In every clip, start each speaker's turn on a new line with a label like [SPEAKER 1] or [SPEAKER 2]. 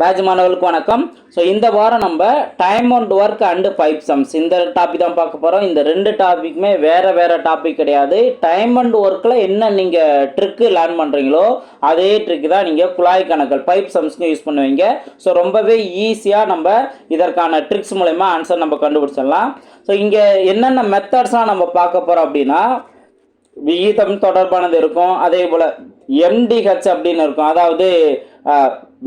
[SPEAKER 1] Batch மாணவர்களுக்கு வணக்கம். So இந்த வாரம் நம்ம time and work and five sums இந்த டாபிக் தான் பார்க்க போகிறோம் இந்த ரெண்டு டாபிக்குமே வேறு வேறு டாபிக் கிடையாது. டைம் அண்ட் ஒர்க்கில் என்ன நீங்கள் ட்ரிக்கு லேர்ன் பண்ணுறீங்களோ அதே ட்ரிக்கு தான் நீங்கள் குழாய் கணக்கல் பைப் சம்ஸ்க்கு யூஸ் பண்ணுவீங்க. ஸோ ரொம்பவே ஈஸியாக நம்ம இதற்கான ட்ரிக்ஸ் மூலயமா ஆன்சர் நம்ம கண்டுபிடிச்சிடலாம். ஸோ இங்கே என்னென்ன மெத்தட்ஸ்லாம் நம்ம பார்க்க போகிறோம் அப்படின்னா விகிதம் தொடர்பானது இருக்கும். அதே போல் எம்டிஹெச் அப்படின்னு இருக்கும். அதாவது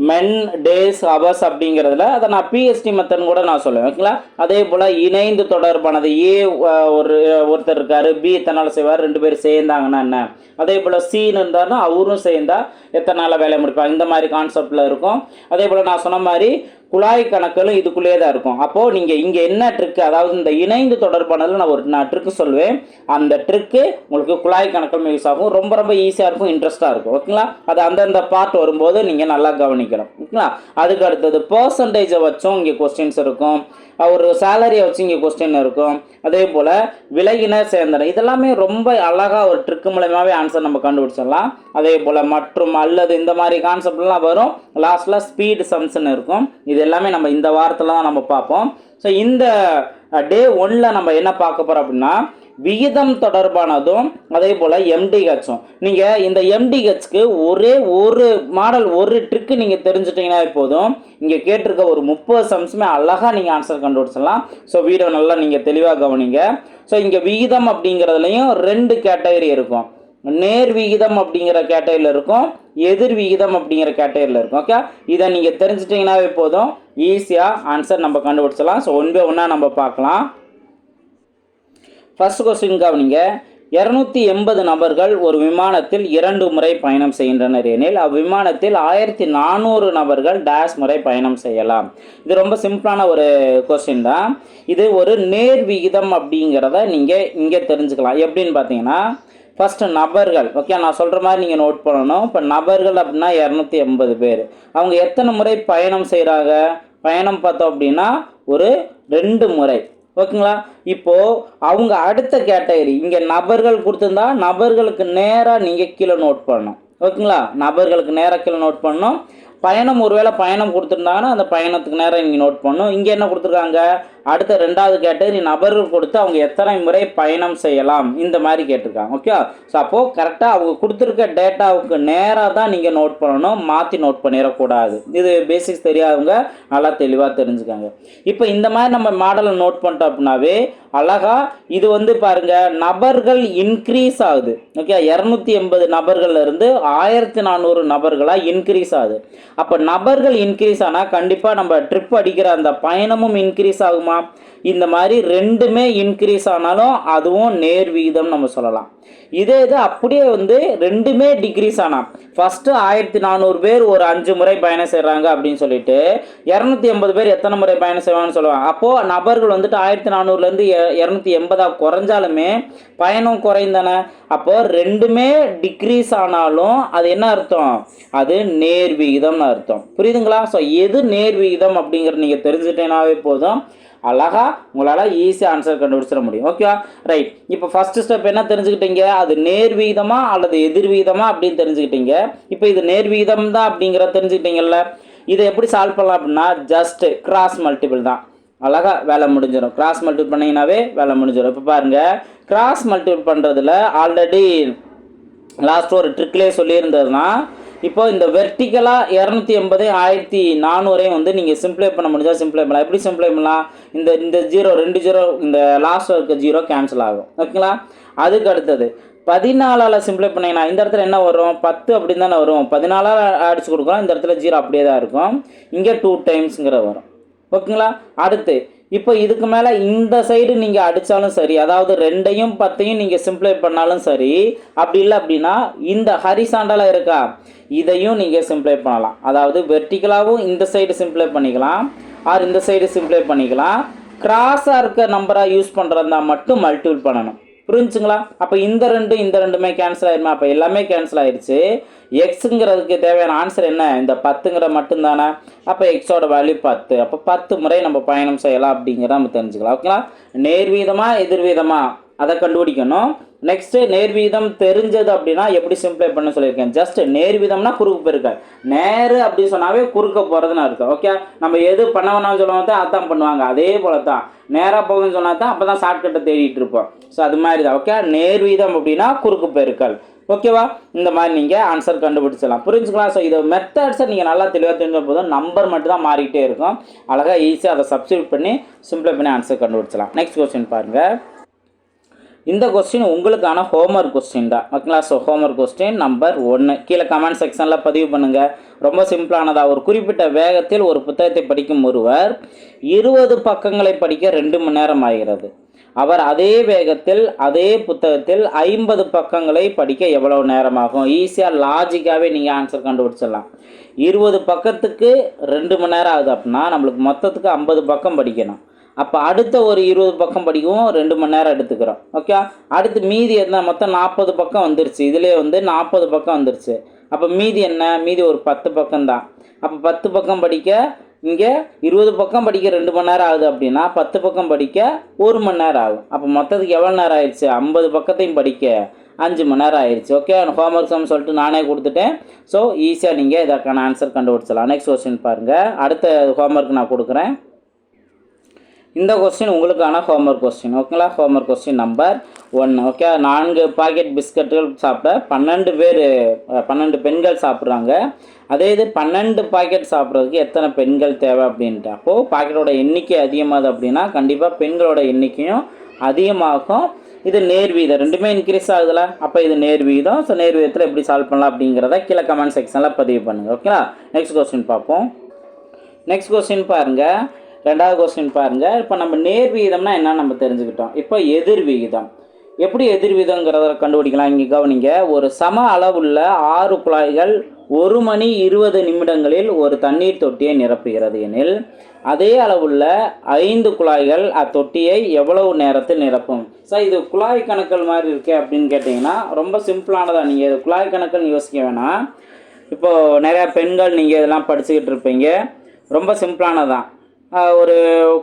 [SPEAKER 1] மென் டேஸ் ஹவர்ஸ் அப்படிங்கிறதுல அதை நான் பிஎஸ்டி மெத்தட்னு கூட நான் சொல்லுவேன் ஓகேங்களா? அதே போல் இணைந்து தொடர்பானது ஏ ஒரு ஒருத்தர் இருக்கார் பி எத்தனை நாள் செய்வார் ரெண்டு பேர் சேர்ந்தாங்கன்னா என்ன? அதே போல் சீன் இருந்தாருன்னா அவரும் சேர்ந்தா எத்தனை நாளில் வேலையை முடிப்பாங்க? இந்த மாதிரி கான்செப்டில் இருக்கும். அதே போல் நான் சொன்ன மாதிரி குழாய் கணக்கலும் இதுக்குள்ளேயே தான் இருக்கும். அப்போது நீங்கள் இங்கே என்ன ட்ரிக்கு அதாவது இந்த இணைந்து தொடர்பானதில் நான் ஒரு நான் ட்ரிக்கு சொல்லுவேன் அந்த ட்ரிக்கு உங்களுக்கு குழாய் கணக்கில் யூஸ் ஆகும். ரொம்ப ரொம்ப ஈஸியாக இருக்கும் இன்ட்ரெஸ்ட்டாக இருக்கும். ஓகேங்களா? அது அந்தந்த பார்ட் வரும்போது நீங்கள் நல்லா கவனிக்கணும். ஓகேங்களா? அதுக்கு அடுத்தது பர்சன்டேஜை வச்சும் இங்கே கொஸ்டின்ஸ் இருக்கும். ஒரு சேலரியை வச்சு இங்கே கொஸ்டின் இருக்கும். அதே போல் விலகினர் சேர்ந்தனர் இதெல்லாமே ரொம்ப அழகாக ஒரு ட்ரிக்கு மூலயமாவே ஆன்சர் நம்ம கண்டுபிடிச்சிடலாம். அதே போல் மற்றும் அல்லது இந்த மாதிரி கான்செப்ட்லாம் வரும். லாஸ்ட்டில் ஸ்பீடு சம்ஸ்ன்னு இருக்கும். இது இது எல்லாமே நம்ம இந்த வாரத்தில் தான் நம்ம பார்ப்போம். ஸோ இந்த டே ஒன்னில் நம்ம என்ன பார்க்க போகிறோம் அப்படின்னா விகிதம் தொடர்பானதும் அதே போல் எம்டிஹெச்சும் நீங்கள் இந்த எம்டிஹெச்க்கு ஒரே ஒரு மாடல் ஒரு ட்ரிக்கு நீங்கள் தெரிஞ்சுட்டீங்கன்னா போதும். இங்கே கேட்டிருக்க ஒரு முப்பது சம்ஸுமே அழகாக நீங்கள் ஆன்சர் கண்டுபிடிச்சிடலாம். ஸோ வீடியோ நல்லா நீங்கள் தெளிவாக கவனிங்க. ஸோ இங்கே விகிதம் அப்படிங்கிறதுலையும் ரெண்டு கேட்டகரி இருக்கும். நேர் விகிதம் அப்படிங்கிற கேட்டகரியில் இருக்கும் எதிர் விகிதம் அப்படிங்கிற கேட்டகரியில் இருக்கும். ஓகே இதை நீங்கள் தெரிஞ்சிட்டிங்கனாவே போதும். ஈஸியாக ஆன்சர் நம்ம கண்டுபிடிச்சலாம் ஸோ ஒன் பை நம்ம பார்க்கலாம். ஃபர்ஸ்ட் கொஸ்டின் கவனிங்க. இரநூத்தி எண்பது நபர்கள் ஒரு விமானத்தில் இரண்டு முறை பயணம் செய்கின்றனர் எனில் அவ்விமானத்தில் ஆயிரத்தி நானூறு நபர்கள் டேஷ் முறை பயணம் செய்யலாம். இது ரொம்ப சிம்பிளான ஒரு கொஸ்டின் தான். இது ஒரு நேர் விகிதம் அப்படிங்கிறத நீங்கள் இங்கே தெரிஞ்சுக்கலாம். எப்படின்னு பார்த்தீங்கன்னா ஃபஸ்ட்டு நபர்கள். ஓகே நான் சொல்கிற மாதிரி நீங்கள் நோட் பண்ணணும். இப்போ நபர்கள் அப்படின்னா இரநூத்தி எண்பது பேர். அவங்க எத்தனை முறை பயணம் செய்கிறாங்க பயணம் பார்த்தோம் அப்படின்னா ஒரு ரெண்டு முறை. ஓகேங்களா இப்போது அவங்க அடுத்த கேட்டகரி இங்கே நபர்கள் கொடுத்துருந்தா நபர்களுக்கு நேராக நீங்கள் கீழே நோட் பண்ணணும். ஓகேங்களா நபர்களுக்கு நேராக கீழே நோட் பண்ணணும். பயணம் ஒருவேளை பயணம் கொடுத்துருந்தாங்கன்னா அந்த பயணத்துக்கு நேரம் இங்கே நோட் பண்ணணும். இங்கே என்ன கொடுத்துருக்காங்க? அடுத்த ரெண்டாவது கேட்டகரி நபர்கள் கொடுத்து அவங்க எத்தனை முறை பயணம் செய்யலாம்? இந்த மாதிரி கேட்டிருக்காங்க. ஓகே ஸோ அப்போது கரெக்டாக அவங்க கொடுத்துருக்க டேட்டாவுக்கு நேராக தான் நீங்கள் நோட் பண்ணணும் மாற்றி நோட் பண்ணிடக்கூடாது. இது பேசிக்ஸ் தெரியாதவங்க நல்லா தெளிவாக தெரிஞ்சுக்காங்க. இப்போ இந்த மாதிரி நம்ம மாடலை நோட் பண்ணிட்டோம் அப்படின்னாவே அழகா இது வந்து பாருங்க நபர்கள் இன்க்ரீஸ் ஆகுது. ஓகே இரநூத்தி எண்பது நபர்கள்லேருந்து ஆயிரத்தி நானூறு நபர்களாக இன்க்ரீஸ் ஆகுது. அப்போ நபர்கள் இன்க்ரீஸ் ஆனால் கண்டிப்பாக நம்ம ட்ரிப் அடிக்கிற அந்த பயணமும் இன்க்ரீஸ் ஆகுமா? இந்த மாதிரி ரெண்டுமே இன்க்ரீஸ் ஆனாலும் அதுவும் நேர் விகிதம் நம்ம சொல்லலாம். இதே இது அப்படியே வந்து ரெண்டுமே டிக்ரீஸ் ஆனால் ஃபஸ்ட்டு ஆயிரத்தி நானூறு பேர் ஒரு அஞ்சு முறை பயணம் செய்கிறாங்க அப்படின்னு சொல்லிட்டு இரநூத்தி எண்பது பேர் எத்தனை முறை பயணம் செய்வாங்கன்னு சொல்லுவாங்க. அப்போது நபர்கள் வந்துட்டு ஆயிரத்தி நானூறுலேருந்து இரநூத்தி எண்பதாக குறைஞ்சாலுமே பயணம் குறைந்தானே. அப்போ ரெண்டுமே டிக்ரீஸ் ஆனாலும் அது என்ன அர்த்தம்? அது நேர் விகிதம்னு அர்த்தம். புரியுதுங்களா? ஸோ எது நேர் விகிதம் அப்படிங்கிறது நீங்கள் தெரிஞ்சுட்டேனாவே போதும். அழகா உங்களால் ஈஸியாக ஆன்சர் கண்டுபிடிச்சிட முடியும். ஓகேவா ரைட் இப்போ ஃபஸ்ட்டு ஸ்டெப் என்ன தெரிஞ்சுக்கிட்டீங்க? அது நேர் அல்லது எதிர் அப்படின்னு தெரிஞ்சுக்கிட்டீங்க. இப்போ இது நேர்வீதம் தான் அப்படிங்கிறத தெரிஞ்சுக்கிட்டீங்கல்ல? இதை எப்படி சால்வ் பண்ணலாம் அப்படின்னா ஜஸ்ட் கிராஸ் மல்டிபிள் தான். அழகாக வேலை முடிஞ்சிடும். கிராஸ் மல்டிபிள் பண்ணிங்கனாவே வேலை முடிஞ்சிடும். இப்போ பாருங்கள் கிராஸ் மல்டிபிள் பண்ணுறதுல ஆல்ரெடி லாஸ்ட் ஒரு ட்ரிக்லேயே சொல்லியிருந்ததுன்னா இப்போ இந்த வெர்டிக்கலாக இரநூத்தி எண்பது ஆயிரத்தி நானூறையும் வந்து நீங்கள் சிம்ப்ளை பண்ண முடிஞ்சால் சிம்ப்ளை பண்ணலாம். எப்படி சிம்ப்ளை பண்ணலாம்? இந்த இந்த ஜீரோ ரெண்டு ஜீரோ இந்த லாஸ்ட் இருக்க ஜீரோ கேன்சல் ஆகும். ஓகேங்களா அதுக்கு அடுத்தது பதினாலால் சிம்ப்ளை பண்ணிங்கன்னா இந்த இடத்துல என்ன வரும்? பத்து அப்படின்னு தானே வரும். பதினாலால் அடிச்சு கொடுக்குறோம். இந்த இடத்துல ஜீரோ அப்படியே தான் இருக்கும். இங்கே டூ டைம்ஸுங்கிற வரும். ஓகேங்களா? அடுத்து இப்போ இதுக்கு மேலே இந்த சைடு நீங்கள் அடித்தாலும் சரி அதாவது ரெண்டையும் பத்தையும் நீங்கள் சிம்ப்ளை பண்ணாலும் சரி அப்படி இல்லை அப்படின்னா இந்த ஹரிசாண்டலாக இருக்கா? இதையும் நீங்கள் சிம்ப்ளை பண்ணலாம். அதாவது வெர்டிக்கலாகவும் இந்த சைடு சிம்ப்ளை பண்ணிக்கலாம் ஆர் இந்த சைடு சிம்ப்ளை பண்ணிக்கலாம். கிராஸாக இருக்க நம்பராக யூஸ் பண்ணுறதா மட்டும் மல்டிபிள் பண்ணணும். புரிஞ்சுங்களா? அப்போ இந்த ரெண்டும் இந்த ரெண்டுமே கேன்சல் ஆயிருமா? அப்போ எல்லாமே கேன்சல் ஆயிடுச்சு எக்ஸுங்கிறதுக்கு தேவையான ஆன்சர் என்ன? இந்த பத்துங்கிற மட்டும்தானே? அப்போ எக்ஸோட வேல்யூ பத்து. அப்போ பத்து முறை நம்ம பயணம் செய்யலாம் அப்படிங்கிறத நம்ம தெரிஞ்சுக்கலாம். ஓகேங்களா? நேர்வீதமாக எதிர்வீதமாக அதை கண்டுபிடிக்கணும். நெக்ஸ்ட்டு நேர்வீதம் தெரிஞ்சது அப்படின்னா எப்படி சிம்ப்ளை பண்ண சொல்லியிருக்கேன்? ஜஸ்ட் நேர்வீதம்னா குறுக்கு பெருக்கல். நேரு அப்படி சொன்னாவே குறுக்க போகிறதுன்னு அர்த்தம். ஓகே நம்ம எது பண்ண வேணாம்னு சொல்லுவோம் தான் அதான் பண்ணுவாங்க. அதே போல தான் நேராக போகும்னு சொன்னா தான் அப்போ தான் ஷார்ட்கட்டை தேடிட்டு இருப்போம். ஸோ அது மாதிரி தான் ஓகே நேர்வீதம் அப்படின்னா குறுக்கு பெருக்கல். ஓகேவா இந்த மாதிரி நீங்கள் ஆன்சர் கண்டுபிடிச்சலாம் புரிஞ்சுக்கலாம் ஸோ இதை மெத்தட்ஸை நீங்கள் நல்லா தெளிவாக தெரிஞ்ச போதும் நம்பர் மட்டும் தான் மாறிக்கிட்டே இருக்கும். அழகாக ஈஸியாக அதை சப்ஸ்டியூட் பண்ணி சிம்பிளை பண்ணி ஆன்சர் கண்டுபிடிச்சலாம் நெக்ஸ்ட் கொஸ்டின் பாருங்கள் இந்த கொஸ்டின் உங்களுக்கான ஹோம்ஒர்க் கொஸ்டின் தான். ஓகேங்களா ஸோ ஹோம்ஒர்க் கொஸ்டின் நம்பர் ஒன்று கீழே கமெண்ட் செக்ஷனில் பதிவு பண்ணுங்கள் ரொம்ப சிம்பிளானதாக ஒரு குறிப்பிட்ட வேகத்தில் ஒரு புத்தகத்தை படிக்கும் ஒருவர் இருபது பக்கங்களை படிக்க ரெண்டு மணி நேரம் ஆகிறது. அவர் அதே வேகத்தில் அதே புத்தகத்தில் ஐம்பது பக்கங்களை படிக்க எவ்வளவு நேரமாகும்? ஈஸியாக லாஜிக்காகவே நீங்கள் ஆன்சர் கண்டுபிடிச்சிடலாம். இருபது பக்கத்துக்கு ரெண்டு மணி நேரம் ஆகுது அப்படின்னா நம்மளுக்கு மொத்தத்துக்கு ஐம்பது பக்கம் படிக்கணும். அப்போ அடுத்த ஒரு இருபது பக்கம் படிக்கவும் ரெண்டு மணி நேரம் எடுத்துக்கிறோம். ஓகே அடுத்து மீதி என்ன மொத்தம் நாற்பது பக்கம் வந்துருச்சு. இதிலே வந்து நாற்பது பக்கம் வந்துருச்சு. அப்போ மீதி என்ன? மீதி ஒரு பத்து பக்கம் தான். அப்போ பத்து பக்கம் படிக்க இங்கே இருபது பக்கம் படிக்க ரெண்டு மணி நேரம் ஆகுது அப்படின்னா பத்து பக்கம் படிக்க ஒரு மணி நேரம் ஆகும். அப்போ மொத்தத்துக்கு எவ்வளோ நேரம் ஆயிடுச்சு? ஐம்பது பக்கத்தையும் படிக்க அஞ்சு மணி நேரம் ஆயிடுச்சு. ஓகே ஹோம்ஒர்க் சம் சொல்லிட்டு நானே கொடுத்துட்டேன். ஸோ ஈஸியாக நீங்கள் இதற்கான ஆன்சர் கண்டுபிடிச்சலாம் நெக்ஸ்ட் கொஸ்டின் பாருங்கள் அடுத்த ஹோம்ஒர்க் நான் கொடுக்குறேன். இந்த கொஸ்டின் உங்களுக்கான ஹோம்ஒர்க் கொஸ்டின் ஓகேங்களா ஹோம்ஒர்க் கொஸ்டின் நம்பர் ஒன்று ஓகே நான்கு பாக்கெட் பிஸ்கட்டுகள் சாப்பிட பன்னெண்டு பேர் பன்னெண்டு பெண்கள் சாப்பிட்றாங்க. அதே இது பன்னெண்டு பாக்கெட் சாப்பிட்றதுக்கு எத்தனை பெண்கள் தேவை அப்படின்ட்டு. அப்போது பாக்கெட்டோட எண்ணிக்கை அதிகமாகுது அப்படின்னா கண்டிப்பாக பெண்களோட எண்ணிக்கையும் அதிகமாகும். இது நேர்வீதம் ரெண்டுமே இன்க்ரீஸ் ஆகுதுல? அப்போ இது நேர்வீதம் ஸோ நேர்வீதத்தில் எப்படி சால்வ் பண்ணலாம் அப்படிங்கிறத கீழே கமெண்ட் செக்ஷனில் பதிவு பண்ணுங்கள் ஓகேங்களா நெக்ஸ்ட் கொஸ்டின் பார்ப்போம். நெக்ஸ்ட் கொஸ்டின் பாருங்கள் ரெண்டாவது கொஸ்டின் பாருங்கள் இப்போ நம்ம நேர் விகிதம்னா என்ன நம்ம தெரிஞ்சுக்கிட்டோம். இப்போ எதிர் விகிதம். எப்படி எதிர் விகிதங்கிறத கண்டுபிடிக்கலாம்? இங்கே கவனிங்க. ஒரு சம அளவுள்ள ஆறு குழாய்கள் ஒரு மணி இருபது நிமிடங்களில் ஒரு தண்ணீர் தொட்டியை நிரப்புகிறது எனில் அதே அளவுள்ள ஐந்து குழாய்கள் அத்தொட்டியை எவ்வளவு நேரத்தில் நிரப்பும்? சார் இது குழாய் கணக்கல் மாதிரி இருக்கே அப்படின்னு கேட்டிங்கன்னா ரொம்ப சிம்பிளானதாக நீங்கள் இது குழாய் கணக்குன்னு யோசிக்க வேணாம். இப்போது நிறையா பெண்கள் நீங்கள் இதெல்லாம் படிச்சுக்கிட்டு இருப்பீங்க. ரொம்ப சிம்பிளானதான் ஒரு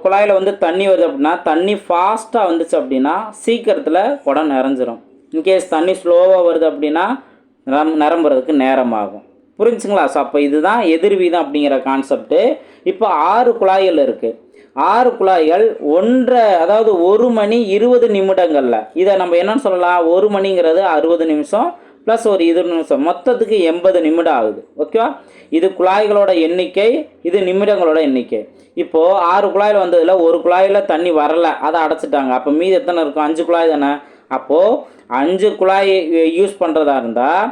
[SPEAKER 1] குழாயில் வந்து தண்ணி வருது அப்படின்னா தண்ணி ஃபாஸ்ட்டாக வந்துச்சு அப்படின்னா சீக்கிரத்தில் குடம் நிறைஞ்சிரும். இன்கேஸ் தண்ணி ஸ்லோவாக வருது அப்படின்னா நிரம் நிரம்புறதுக்கு நேரம் ஆகும் புரிஞ்சுங்களா? ஸோ அப்போ இதுதான் எதிர் வீதம் அப்படிங்கிற கான்செப்ட்டு இப்போ ஆறு குழாய்கள் இருக்குது ஆறு குழாய்கள் ஒன்றை அதாவது ஒரு மணி இருபது நிமிடங்களில். இதை நம்ம என்னன்னு சொல்லலாம்? ஒரு மணிங்கிறது அறுபது நிமிஷம் ப்ளஸ் ஒரு இருபது நிமிஷம். மொத்தத்துக்கு எண்பது நிமிடம் ஆகுது. ஓகேவா இது குழாய்களோட எண்ணிக்கை இது நிமிடங்களோட எண்ணிக்கை. இப்போது ஆறு குழாயில் வந்ததில் ஒரு குழாயில் தண்ணி வரல. அதை அடைச்சிட்டாங்க. அப்போ மீதி எத்தனை இருக்கும்? அஞ்சு குழாய் தானே? அப்போது அஞ்சு குழாய் யூஸ் பண்ணுறதா இருந்தால்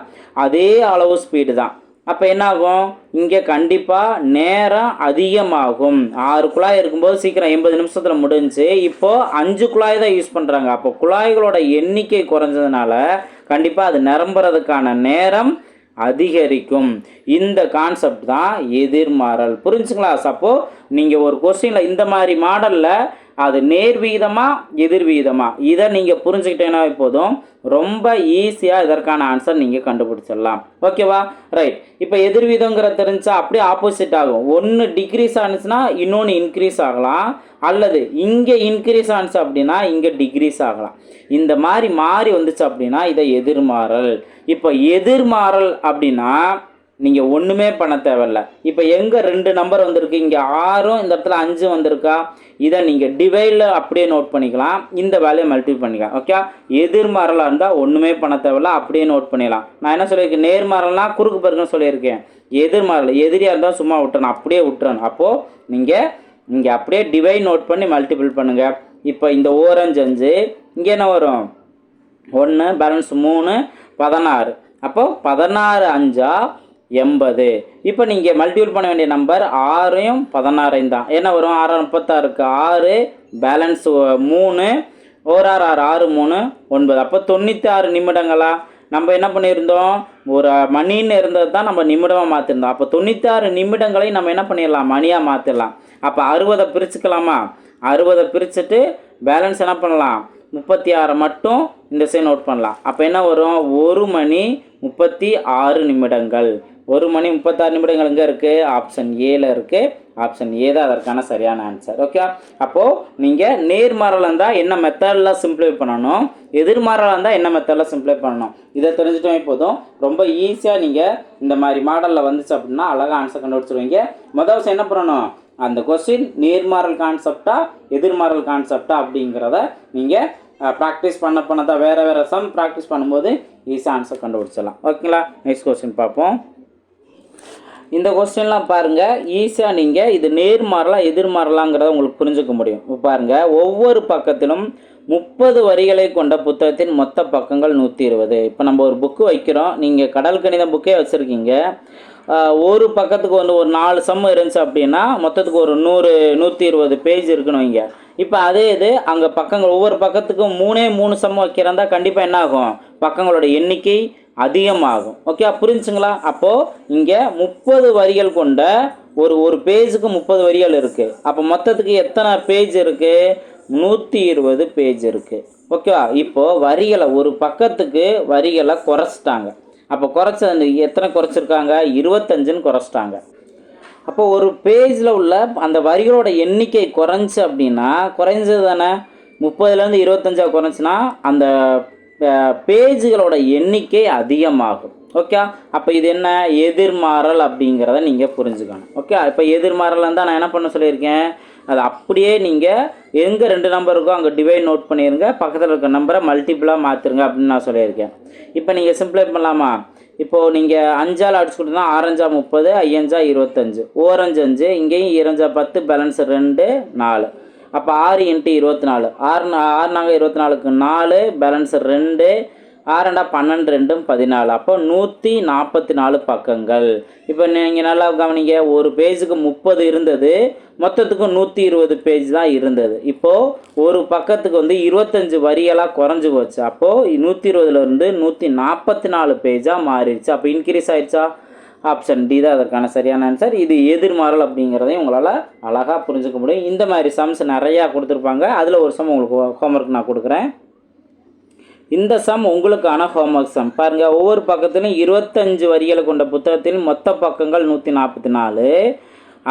[SPEAKER 1] அதே அளவு ஸ்பீடு தான். அப்போ என்னாகும்? இங்கே கண்டிப்பாக நேரம் அதிகமாகும். ஆறு குழாய் இருக்கும்போது சீக்கிரம் எண்பது நிமிஷத்தில் முடிஞ்சு இப்போது அஞ்சு குழாய் தான் யூஸ் பண்ணுறாங்க அப்போ குழாய்களோட எண்ணிக்கை குறைஞ்சதுனால கண்டிப்பாக அது நிரம்புறதுக்கான நேரம் அதிகரிக்கும். இந்த கான்செப்ட் தான் எதிர்மாறல். புரிஞ்சுங்களா சப்போ? நீங்கள் ஒரு கொஸ்டினில் இந்த மாதிரி மாடலில் அது நேர் விகிதமா எதிர் இதை நீங்கள் புரிஞ்சுக்கிட்டீங்கன்னா போதும். ரொம்ப ஈஸியாக இதற்கான ஆன்சர் நீங்கள் கண்டுபிடிச்சிடலாம். ஓகேவா ரைட் இப்போ எதிர் வீதங்கிற தெரிஞ்சா அப்படியே ஆப்போசிட் ஆகும். ஒன்று டிக்ரீஸ் ஆனிச்சுன்னா இன்னொன்று இன்க்ரீஸ் ஆகலாம். அல்லது இங்கே இன்க்ரீஸ் ஆனிச்சு அப்படின்னா இங்கே டிக்ரீஸ் ஆகலாம். இந்த மாதிரி மாறி வந்துச்சு அப்படின்னா இதை எதிர்மாறல். இப்போ எதிர்மாறல் அப்படின்னா நீங்கள் ஒன்றுமே பண்ண தேவையில்ல. இப்போ எங்கே ரெண்டு நம்பர் வந்திருக்கு? இங்கே ஆறும் இந்த இடத்துல அஞ்சு வந்திருக்கா? இதை நீங்கள் டிவைடில் அப்படியே நோட் பண்ணிக்கலாம். இந்த வேலையை மல்டிபிள் பண்ணிக்கலாம். ஓகே எதிர்மாறலாக இருந்தால் ஒன்றுமே பண்ண தேவையில்ல. அப்படியே நோட் பண்ணிடலாம். நான் என்ன சொல்லியிருக்கேன்? நேர்மாறல்னா குறுக்கு பெருக்குன்னு சொல்லியிருக்கேன். எதிர்மாறல் எதிரியாக இருந்தால் சும்மா விட்டுறணும். அப்படியே விட்டுறணும். அப்போது நீங்கள் இங்கே அப்படியே டிவைட் நோட் பண்ணி மல்டிபிள் பண்ணுங்கள் இப்போ இந்த ஓரஞ்சு அஞ்சு இங்கே என்ன வரும்? ஒன்று பேலன்ஸ் மூணு பதினாறு. அப்போது பதினாறு அஞ்சா எண்பது. இப்போ நீங்கள் மல்டிபிள் பண்ண வேண்டிய நம்பர் ஆறையும் பதினாறையும் தான். என்ன வரும்? ஆறு முப்பத்தாறுக்கு ஆறு பேலன்ஸ் மூணு ஓர் ஆறு ஆறு ஆறு மூணு ஒன்பது. அப்போ தொண்ணூற்றி ஆறு நிமிடங்களா? நம்ம என்ன பண்ணியிருந்தோம்? ஒரு மணின்னு இருந்தது தான் நம்ம நிமிடமாக மாற்றிருந்தோம் அப்போ தொண்ணூற்றி ஆறு நிமிடங்களை நம்ம என்ன பண்ணிடலாம்? மணியாக மாற்றிடலாம் அப்போ அறுபதை பிரிச்சுக்கலாமா? அறுபதை பிரிச்சுட்டு பேலன்ஸ் என்ன பண்ணலாம்? முப்பத்தி ஆறை மட்டும் இந்த சைடு நோட் பண்ணலாம். அப்போ என்ன வரும்? ஒரு மணி முப்பத்தி ஆறு நிமிடங்கள். ஒரு மணி முப்பத்தாறு நிமிடங்கள் எங்கே இருக்குது ஆப்ஷன் ஏல இருக்குது ஆப்ஷன் ஏ தான் அதற்கான சரியான ஆன்சர் ஓகே அப்போது நீங்கள் நேர்மாறலாக இருந்தால் என்ன மெத்தடில் சிம்ப்ளை பண்ணணும்? எதிர்மாறலாக இருந்தால் என்ன மெத்தடில் சிம்ப்ளை பண்ணணும்? இதை தெரிஞ்சுட்டோமே போதும். ரொம்ப ஈஸியாக நீங்கள் இந்த மாதிரி மாடலில் வந்துச்சு அப்படின்னா அழகாக ஆன்சர் கண்டுபிடிச்சிருவீங்க. மொதல் விஷயம் என்ன பண்ணணும்? அந்த கொஸ்டின் நேர்மாறல் கான்செப்டா எதிர்மாறல் கான்செப்டா அப்படிங்கிறத நீங்கள் ப்ராக்டிஸ் பண்ண பண்ண தான் வேறு வேறு சம் ப்ராக்டிஸ் பண்ணும்போது ஈஸியாக ஆன்சர் கண்டுபிடிச்சிடலாம். ஓகேங்களா நெக்ஸ்ட் கொஸ்டின் பார்ப்போம். இந்த கொஸ்டின்லாம் பாருங்கள் ஈஸியாக நீங்கள் இது நேர்மாறலாம் எதிர்மாறலாங்கிறத உங்களுக்கு புரிஞ்சுக்க முடியும். இப்போ பாருங்கள் ஒவ்வொரு பக்கத்திலும் முப்பது வரிகளை கொண்ட புத்தகத்தின் மொத்த பக்கங்கள் நூற்றி இருபது. இப்போ நம்ம ஒரு புக்கு வைக்கிறோம். நீங்கள் கடல் கணிதம் புக்கே வச்சுருக்கீங்க. ஒரு பக்கத்துக்கு வந்து ஒரு நாலு சம் இருந்துச்சு அப்படின்னா மொத்தத்துக்கு ஒரு நூறு நூற்றி இருபது பேஜ் இருக்குன்னு வைங்க. இப்போ அதே இது அங்கே பக்கங்கள் ஒவ்வொரு பக்கத்துக்கும் மூணே மூணு சமம் வைக்கிறந்தால் கண்டிப்பாக என்ன ஆகும்? பக்கங்களோட எண்ணிக்கை அதிகமாகும். ஓகே புரிஞ்சுங்களா? அப்போது இங்கே முப்பது வரிகள் கொண்ட ஒரு ஒரு பேஜுக்கு முப்பது வரிகள் இருக்குது அப்போ மொத்தத்துக்கு எத்தனை பேஜ் இருக்குது நூற்றி இருபது பேஜ் இருக்குது ஓகேவா இப்போது வரிகளை ஒரு பக்கத்துக்கு வரிகளை குறைச்சிட்டாங்க. அப்போ குறைச்சது எத்தனை குறைச்சிருக்காங்க? இருபத்தஞ்சுன்னு குறைச்சிட்டாங்க. அப்போ ஒரு பேஜில் உள்ள அந்த வரிகளோட எண்ணிக்கை குறைஞ்சி அப்படின்னா குறைஞ்சது தானே? முப்பதுலேருந்து இருபத்தஞ்சா குறைஞ்சின்னா அந்த பேஜுகளோட எண்ணிக்கை அதிகமாகும். ஓகே அப்போ இது என்ன? எதிர்மாறல் அப்படிங்கிறத நீங்கள் புரிஞ்சுக்கணும். ஓகே இப்போ எதிர்மாறல் தான் நான் என்ன பண்ண சொல்லியிருக்கேன்? அது அப்படியே நீங்கள் எங்கே ரெண்டு நம்பர் இருக்கோ அங்கே டிவைட் நோட் பண்ணிடுங்க பக்கத்தில் இருக்க நம்பரை மல்டிப்புளாக மாற்றுருங்க அப்படின்னு நான் சொல்லியிருக்கேன். இப்போ நீங்கள் சிம்பிளை பண்ணலாமா? இப்போது நீங்கள் அஞ்சால் அடிச்சு கொடுத்தா ஆரஞ்சா முப்பது ஐயஞ்சா இருபத்தஞ்சு ஓரஞ்சு அஞ்சு இங்கேயும் இரஞ்சா பத்து பேலன்ஸ் ரெண்டு நாலு. அப்போ ஆறு இன்ட்டு இருபத்தி நாலு. ஆறு ஆறு நாங்கள் இருபத்தி நாலுக்கு நாலு பேலன்ஸ் ரெண்டு ஆறண்டா பன்னெண்டு ரெண்டும் பதினாலு. அப்போ நூற்றி நாற்பத்தி நாலு பக்கங்கள். இப்போ நீங்கள் நல்லா கவனிங்க ஒரு பேஜுக்கு முப்பது இருந்தது மொத்தத்துக்கும் நூற்றி இருபது பேஜ் தான் இருந்தது. இப்போது ஒரு பக்கத்துக்கு வந்து இருபத்தஞ்சி வரியெல்லாம் குறைஞ்சி போச்சு. அப்போது நூற்றி இருபதுலேருந்து நூற்றி நாற்பத்தி நாலு பேஜாக மாறிடுச்சு. அப்போ இன்க்ரீஸ் ஆகிடுச்சா ஆப்ஷன் டி தான் அதற்கான சரியான ஆன்சர் இது எதிர்மாறல் அப்படிங்கிறதையும் உங்களால் அழகாக புரிஞ்சுக்க முடியும். இந்த மாதிரி சம்ஸ் நிறையா கொடுத்துருப்பாங்க. அதில் ஒரு சம் உங்களுக்கு ஹோம்ஒர்க் நான் கொடுக்குறேன். இந்த சம் உங்களுக்கான ஹோம்ஒர்க் சம் பாருங்கள் ஒவ்வொரு பக்கத்திலும் இருபத்தஞ்சு வரிகளை கொண்ட புத்தகத்தில் மொத்த பக்கங்கள் நூற்றி நாற்பத்தி நாலு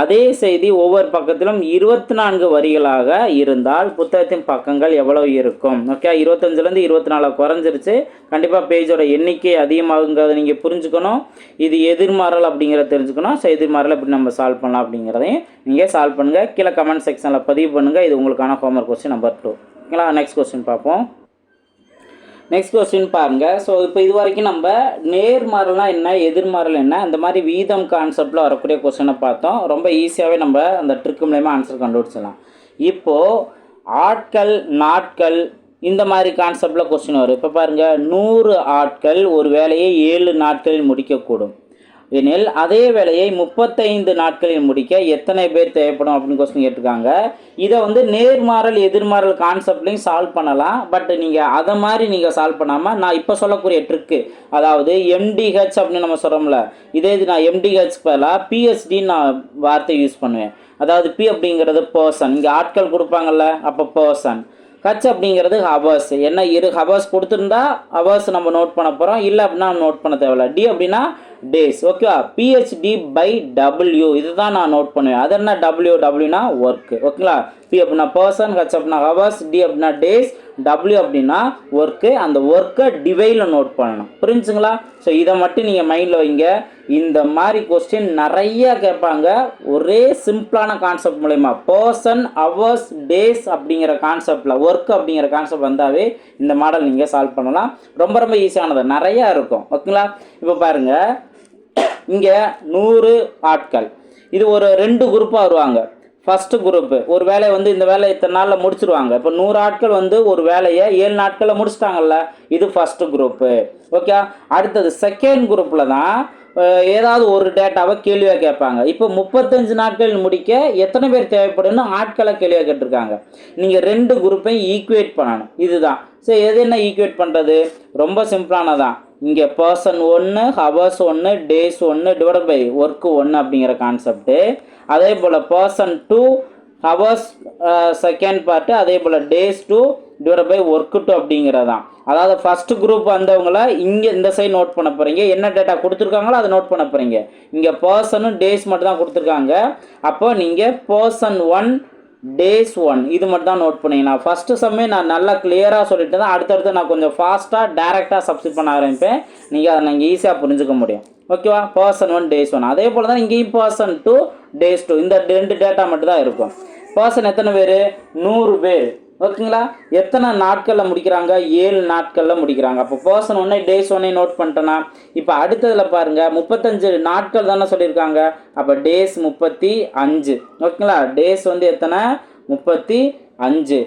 [SPEAKER 1] அதே செய்தி ஒவ்வொரு பக்கத்திலும் இருபத்தி நான்கு வரிகளாக இருந்தால் புத்தகத்தின் பக்கங்கள் எவ்வளவு இருக்கும்? ஓகே இருபத்தஞ்சிலேருந்து இருபத்தி நாலு குறைஞ்சிருச்சு. கண்டிப்பாக பேஜோட எண்ணிக்கை அதிகமாகுங்கிறத நீங்கள் புரிஞ்சுக்கணும். இது எதிர்மாறல் அப்படிங்கிறத தெரிஞ்சுக்கணும். ஸோ எதிர்மாறல் எப்படி நம்ம சால்வ் பண்ணலாம் அப்படிங்கிறதையும் நீங்கள் சால்வ் பண்ணுங்கள் கீழே கமெண்ட் செக்ஷனில் பதிவு பண்ணுங்கள் இது உங்களுக்கான ஹோம்ஒர்க் கொஸ்டின் நம்பர் டூ ஓகேங்களா நெக்ஸ்ட் கொஸ்டின் பார்ப்போம். நெக்ஸ்ட் கொஸ்டின் பாருங்க. ஸோ இப்போ இது வரைக்கும் நம்ம நேர்மாறலாம் என்ன எதிர்மாறல் என்ன அந்த மாதிரி வீதம் கான்செப்டில் வரக்கூடிய கொஸ்டினை பார்த்தோம். ரொம்ப ஈஸியாகவே நம்ம அந்த ட்ரிக் மூலயமா ஆன்சர் கண்டுபிடிச்சலாம் இப்போது ஆட்கள் நாட்கள் இந்த மாதிரி கான்செப்டில் கொஸ்டின் வரும். இப்போ பாருங்கள் நூறு ஆட்கள் ஒரு வேலையை ஏழு நாட்களில் முடிக்கக்கூடும். எனில் அதே வேலையை முப்பத்தைந்து நாட்களில் முடிக்க எத்தனை பேர் தேவைப்படும் அப்படின்னு கொஸ்டின் கேட்டிருக்காங்க. இதை வந்து நேர்மாறல் எதிர்மாறல் கான்செப்ட்லையும் சால்வ் பண்ணலாம். பட் நீங்கள் அதை மாதிரி நீங்கள் சால்வ் பண்ணாமல் நான் இப்போ சொல்லக்கூடிய ட்ரிக்கு அதாவது எம்டிஹெச் அப்படின்னு நம்ம சொல்கிறோம்ல இதே இது நான் எம்டிஹெச் பதிலாக பிஎஸ்டின்னு நான் வார்த்தை யூஸ் பண்ணுவேன். அதாவது பி அப்படிங்கிறது பர்சன் இங்கே ஆட்கள் கொடுப்பாங்கல்ல அப்போ பர்சன் ஹச் அப்படிங்கிறது ஹவர்ஸ் என்ன இரு ஹவர்ஸ் கொடுத்துருந்தா ஹவர்ஸ் நம்ம நோட் பண்ண போகிறோம் இல்லை அப்படின்னா நோட் பண்ண தேவையில்ல. டி அப்படின்னா டேஸ் ஓகேவா பிஹெச்டி பை டபிள்யூ இதுதான் நான் நோட் பண்ணுவேன். அது என்ன டபிள்யூ டபிள்யூனா ஒர்க்கு ஓகேங்களா பி அப்படின்னா பர்சன் ஹச் அப்படின்னா ஹவர்ஸ் டி அப்படின்னா டேஸ் டபிள்யூ அப்படின்னா ஒர்க்கு அந்த ஒர்க்கை டிவைல நோட் பண்ணணும். புரிஞ்சுங்களா? ஸோ இதை மட்டும் நீங்கள் மைண்டில் வைங்க. இந்த மாதிரி கொஸ்டின் நிறைய கேட்பாங்க. ஒரே சிம்பிளான கான்செப்ட் மூலயமா. பர்சன் ஹவர்ஸ் டேஸ் அப்படிங்கிற கான்செப்டில் ஒர்க் அப்படிங்கிற கான்செப்ட் வந்தாவே இந்த மாடல் நீங்கள் சால்வ் பண்ணலாம். ரொம்ப ரொம்ப ஈஸியானது நிறையா இருக்கும். ஓகேங்களா இப்போ பாருங்கள் இங்கே நூறு ஆட்கள். இது ஒரு ரெண்டு குரூப்பாக வருவாங்க. ஃபஸ்ட்டு குரூப்பு ஒரு வேலையை வந்து இந்த வேலையை இத்தனை நாளில் முடிச்சிருவாங்க. இப்போ நூறு ஆட்கள் வந்து ஒரு வேலையை ஏழு நாட்களில் முடிச்சிட்டாங்கல்ல. இது ஃபஸ்ட்டு குரூப்பு ஓகே அடுத்தது செகண்ட் குரூப்பில் தான் ஏதாவது ஒரு டேட்டாவை கேள்வியாக கேட்பாங்க. இப்போ முப்பத்தஞ்சு நாட்கள் முடிக்க எத்தனை பேர் தேவைப்படும்னு ஆட்களை கேள்வியாக கேட்டிருக்காங்க. நீங்கள் ரெண்டு குரூப்பையும் ஈக்குவேட் பண்ணணும். இதுதான். சரி எது என்ன ஈக்குவேட் பண்ணுறது ரொம்ப சிம்பிளானதான் இங்கே பர்சன் ஒன்று ஹவர்ஸ் ஒன்று டேஸ் ஒன்று டிவைட் பை ஒர்க்கு ஒன்று அப்படிங்கிற கான்செப்ட்டு அதே போல் person two hours second part அதே போல் days two divide by work two அப்படிங்கிறதான். அதாவது ஃபஸ்ட்டு குரூப் வந்தவங்கள இங்கே இந்த சைடு நோட் பண்ண போகிறீங்க என்ன டேட்டா கொடுத்துருக்காங்களோ அதை நோட் பண்ண போகிறீங்க இங்கே பர்சனும் டேஸ் மட்டும் தான் கொடுத்துருக்காங்க. அப்போ நீங்கள் பர்சன் ஒன் டேஸ் ஒன் இது மட்டும் தான் நோட் பண்ணிங்கன்னா ஃபஸ்ட்டு சம்மே நான் நல்லா கிளியராக சொல்லிட்டு தான் அடுத்தடுத்து நான் கொஞ்சம் ஃபாஸ்ட்டாக டேரெக்டாக சப்ஸ்கிரைப் பண்ண ஆரம்பிப்பேன். நீங்கள் அதை நீங்கள் ஈஸியாக புரிஞ்சுக்க முடியும். ஓகேவா பர்சன் ஒன் டேஸ் ஒன் அதே போல் தான் இங்கேயும் பர்சன் டூ டேஸ் டூ இந்த ரெண்டு டேட்டா மட்டும் தான் இருக்கும். பர்சன் எத்தனை பேர்? நூறு பேர். ஓகேங்களா? எத்தனை நாட்களில் முடிக்கிறாங்க? ஏழு நாட்களில் முடிக்கிறாங்க. அப்போ பர்சன் ஒன்னே டேஸ் ஒன்னே நோட் பண்ணிட்டேன்னா இப்போ அடுத்ததில் பாருங்கள் முப்பத்தஞ்சு நாட்கள் தானே சொல்லியிருக்காங்க. அப்போ டேஸ் முப்பத்தி அஞ்சு. ஓகேங்களா? டேஸ் வந்து எத்தனை? முப்பத்தி அஞ்சு.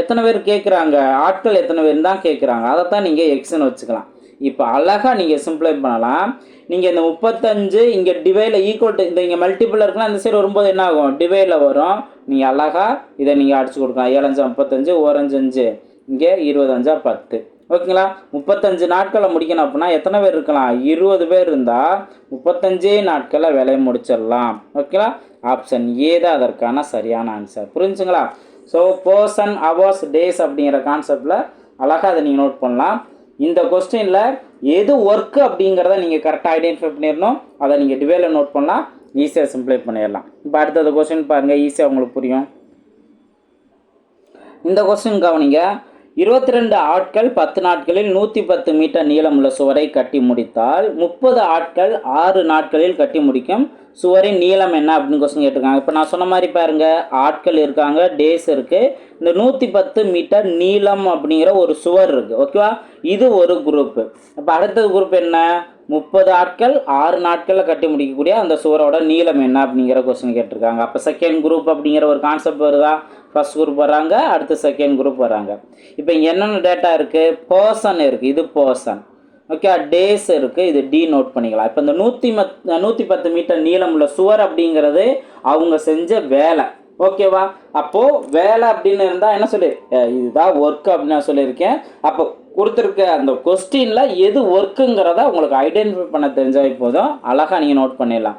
[SPEAKER 1] எத்தனை பேர் கேட்குறாங்க ஆட்கள் எத்தனை பேர் தான் கேட்குறாங்க அதை தான் நீங்கள் எக்ஸ்னு வச்சுக்கலாம். இப்போ அழகாக நீங்கள் சிம்பிளை பண்ணலாம். நீங்கள் இந்த முப்பத்தஞ்சு இங்கே டிவைடில் ஈக்குவல் டு இந்த இங்கே மல்டிபிள் இருக்குன்னா இந்த சைடு வரும்போது என்ன ஆகும்? டிவைடில் வரும். நீங்கள் அழகாக இதை நீங்கள் அடிச்சு கொடுக்கலாம். ஏழஞ்சா முப்பத்தஞ்சு ஓரஞ்சு அஞ்சு இங்கே இருபதஞ்சா பத்து. ஓகேங்களா? முப்பத்தஞ்சு நாட்களை முடிக்கணும் அப்படின்னா எத்தனை பேர் இருக்கலாம்? இருபது பேர் இருந்தால் முப்பத்தஞ்சே நாட்களில் வேலையை முடிச்சிடலாம். ஓகேங்களா? ஆப்ஷன் ஏ தான் அதற்கான சரியான ஆன்சர் புரிஞ்சுங்களா? ஸோ பர்சன் அவர்ஸ் டேஸ் அப்படிங்கிற கான்செப்டில் அழகாக அதை நீங்கள் நோட் பண்ணலாம். இந்த கொஸ்டினில் எது ஒர்க்கு அப்படிங்கிறத நீங்கள் கரெக்டாக ஐடென்டிஃபை பண்ணிடணும். அதை நீங்கள் டிவேல நோட் பண்ணலாம். ஈஸியாக சிம்ப்ளை பண்ணிடலாம். இப்போ அடுத்தது கொஸ்டின் பாருங்கள் ஈஸியாக உங்களுக்கு புரியும். இந்த கொஸ்டின் கவனிங்க. இருபத்தி ரெண்டு ஆட்கள் பத்து நாட்களில் நூற்றி பத்து மீட்டர் நீளமுள்ள சுவரை கட்டி முடித்தால் முப்பது ஆட்கள் ஆறு நாட்களில் கட்டி முடிக்கும் சுவரின் நீளம் என்ன அப்படின்னு கொஸ்டின் கேட்டிருக்காங்க. இப்போ நான் சொன்ன மாதிரி பாருங்கள் ஆட்கள் இருக்காங்க டேஸ் இருக்குது இந்த நூற்றி பத்து மீட்டர் நீளம் அப்படிங்கிற ஒரு சுவர் இருக்குது ஓகேவா இது ஒரு குரூப்பு இப்போ அடுத்தது குரூப் என்ன? முப்பது ஆட்கள் ஆறு நாட்களில் கட்டி முடிக்கக்கூடிய அந்த சுவரோட நீளம் என்ன அப்படிங்கிற கொஸ்டின் கேட்டிருக்காங்க. அப்போ செகண்ட் குரூப் அப்படிங்கிற ஒரு கான்செப்ட் வருதா? ஃபர்ஸ்ட் குரூப் வராங்க அடுத்து செகண்ட் குரூப் வராங்க இப்போ இங்கே என்னென்ன டேட்டா இருக்குது பர்சன் இருக்குது இது பர்சன் ஓகே டேஸ் இருக்குது இது டி நோட் பண்ணிக்கலாம். இப்போ இந்த நூற்றி மத் நூற்றி பத்து மீட்டர் நீளம் உள்ள சுவர் அப்படிங்கிறது அவங்க செஞ்ச வேலை. ஓகேவா அப்போது வேலை அப்படின்னு இருந்தால் என்ன சொல்லி? இதுதான் ஒர்க் அப்படின்னு நான் சொல்லியிருக்கேன். அப்போ கொடுத்துருக்க அந்த கொஸ்டினில் எது ஒர்க்குங்கிறத உங்களுக்கு ஐடென்டிஃபை பண்ண தெரிஞ்சாவே போதும். அழகாக நீங்கள் நோட் பண்ணிடலாம்.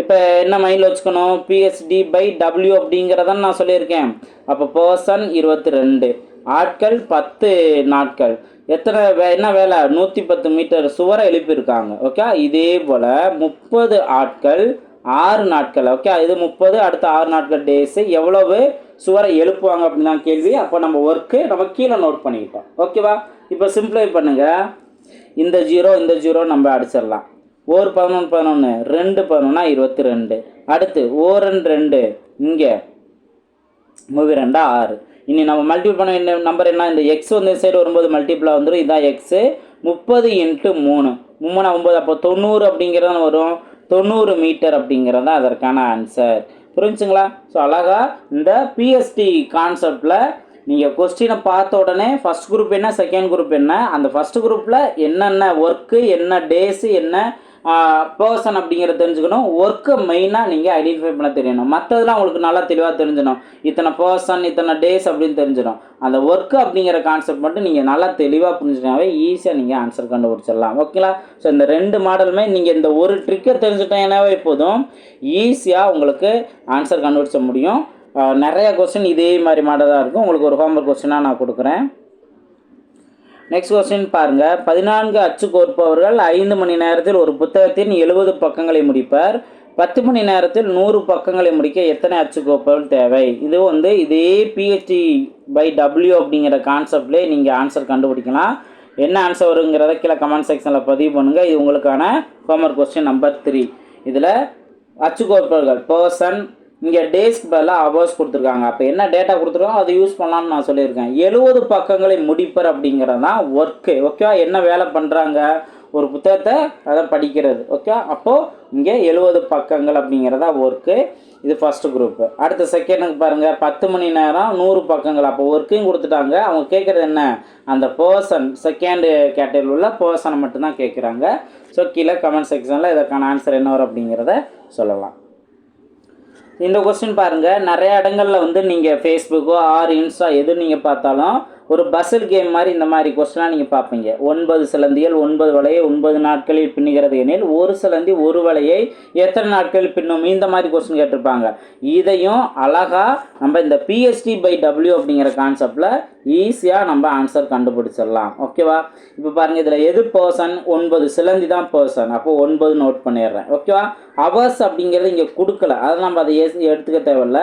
[SPEAKER 1] இப்போ என்ன மைண்டில் வச்சுக்கணும்? பிஎஸ்டி பை டபிள்யூ அப்படிங்கிறத நான் சொல்லியிருக்கேன். அப்போ பர்சன் இருபத்தி ரெண்டு ஆட்கள் பத்து நாட்கள். எத்தனை வே என்ன வேலை? நூற்றி பத்து மீட்டர் சுவரை எழுப்பியிருக்காங்க. ஓகே இதே போல் முப்பது ஆட்கள் ஆறு நாட்கள். ஓகே இது முப்பது அடுத்த ஆறு நாட்கள் டேஸு எவ்வளவு சுவரை எழுப்புவாங்க அப்படின்னு தான் கேள்வி. அப்போ நம்ம ஒர்க்கு நம்ம கீழே நோட் பண்ணிக்கிட்டோம். ஓகேவா இப்போ சிம்ப்ளை பண்ணுங்கள் இந்த ஜீரோ இந்த ஜீரோ நம்ம அடிச்சிடலாம். ஒரு பதினொன்று பதினொன்று ரெண்டு பதினொன்னா இருபத்தி ரெண்டு அடுத்து ஓர் ரெண்டு ரெண்டு இங்கே. மூவி ரெண்டா ஆறு. இனி நம்ம மல்டிபிள் பண்ண என்ன நம்பர் என்ன? இந்த எக்ஸ் வந்து சைடு வரும்போது மல்டிபிளாக வந்துடும் இதான் எக்ஸு முப்பது இன்ட்டு மூணு. மூணு ஒம்பது அப்போ தொண்ணூறு அப்படிங்கிறது வரும். தொண்ணூறு மீட்டர் அப்படிங்கிறது தான் அதற்கான ஆன்சர் புரிஞ்சுங்களா? ஸோ அழகாக இந்த பிஎஸ்டி கான்செப்டில் நீங்கள் கொஸ்டினை பார்த்த உடனே ஃபஸ்ட் குரூப் என்ன செகண்ட் குரூப் என்ன? அந்த ஃபஸ்ட் குரூப்பில் என்னென்ன ஒர்க்கு என்ன டேஸு என்ன பர்சன் அப்படிங்கிறத தெரிஞ்சுக்கணும். ஒர்க்கை மெயினாக நீங்கள் ஐடென்டிஃபை பண்ண தெரியணும். மற்றதெல்லாம் உங்களுக்கு நல்லா தெளிவாக தெரிஞ்சிடும் இத்தனை பர்சன் இத்தனை டேஸ் அப்படின்னு தெரிஞ்சிடும் அந்த ஒர்க்கு அப்படிங்கிற கான்செப்ட் மட்டும் நீங்கள் நல்லா தெளிவாக புரிஞ்சுட்டாவே ஈஸியாக நீங்கள் ஆன்சர் கண்டுபிடிச்சிடலாம். ஓகேங்களா ஸோ இந்த ரெண்டு மாடலுமே நீங்கள் இந்த ஒரு ட்ரிக்கை தெரிஞ்சுட்டீங்கன்னாவே போதும். ஈஸியாக உங்களுக்கு ஆன்சர் கண்டுபிடிச்ச முடியும். நிறைய கொஸ்டின் இதே மாதிரி மாடல் தான் இருக்கும். உங்களுக்கு ஒரு ஹோம்ஒர்க் கொஸ்டினாக நான் கொடுக்குறேன். நெக்ஸ்ட் கொஸ்டின் பாருங்கள் பதினான்கு அச்சு கோர்ப்பவர்கள் ஐந்து மணி நேரத்தில் ஒரு புத்தகத்தின் எழுபது பக்கங்களை முடிப்பர். பத்து மணி நேரத்தில் நூறு பக்கங்களை முடிக்க எத்தனை அச்சு கோப்பவர்கள் தேவை? இது வந்து இதே பிஹெச்டி பை டபிள்யூ அப்படிங்கிற கான்செப்ட்லேயே நீங்கள் ஆன்சர் கண்டுபிடிக்கலாம். என்ன ஆன்சர் வருங்கிறத கீழே கமெண்ட் செக்ஷனில் பதிவு பண்ணுங்கள் இது உங்களுக்கான ஹோம்ஒர்க் கொஸ்டின் நம்பர் த்ரீ இதில் அச்சு கோப்பவர்கள் பர்சன் இங்கே டேஸ்க்கு பதிலாக ஹவர்ஸ் கொடுத்துருக்காங்க. அப்போ என்ன டேட்டா கொடுத்துருக்கோம் அதை யூஸ் பண்ணலாம்னு நான் சொல்லியிருக்கேன். எழுபது பக்கங்களை முடிப்பர் அப்படிங்கிறது தான் ஒர்க்கு ஓகேவா என்ன வேலை பண்ணுறாங்க ஒரு புத்தகத்தை அதை படிக்கிறது. ஓகே அப்போது இங்கே எழுபது பக்கங்கள் அப்படிங்கிறதா ஒர்க்கு இது ஃபஸ்ட்டு குரூப்பு அடுத்த செகண்டுக்கு பாருங்கள் பத்து மணி நேரம் நூறு பக்கங்கள். அப்போ ஒர்க்கையும் கொடுத்துட்டாங்க. அவங்க கேட்குறது என்ன? அந்த பர்சன் செகண்டு கேட்டகரியில் உள்ள பர்சனை மட்டும்தான் கேட்குறாங்க. ஸோ கீழே கமெண்ட் செக்ஷனில் இதற்கான ஆன்சர் என்ன வரும் அப்படிங்கிறத சொல்லலாம். இந்த கொஸ்டின் பாருங்கள் நிறைய இடங்களில் வந்து நீங்கள் ஃபேஸ்புக்கோ ஆர் இன்ஸ்டா எது நீங்கள் பார்த்தாலும் ஒரு பசில் கேம் மாதிரி இந்த மாதிரி கொஸ்டின்லாம் நீங்கள் பார்ப்பீங்க. ஒன்பது சிலந்திகள் ஒன்பது வலையை ஒன்பது நாட்களில் பின்னுகிறது எனில் ஒரு சிலந்தி ஒரு வலையை எத்தனை நாட்களில் பின்னும்? இந்த மாதிரி கொஸ்டின் கேட்டிருப்பாங்க. இதையும் அழகாக நம்ம இந்த பிஎஸ்டி பை டபிள்யூ அப்படிங்கிற கான்செப்டில் ஈஸியாக நம்ம ஆன்சர் கண்டுபிடிச்சிடலாம். ஓகேவா இப்போ பாருங்கள் இதில் எது பர்சன் ஒன்பது சிலந்தி தான் பர்சன் அப்போ ஒன்பது நோட் பண்ணிடுறேன். ஓகேவா அவர்ஸ் அப்படிங்கிறது இங்கே கொடுக்கல. அதை நம்ம அதை எடுத்துக்க தேவையில்ல.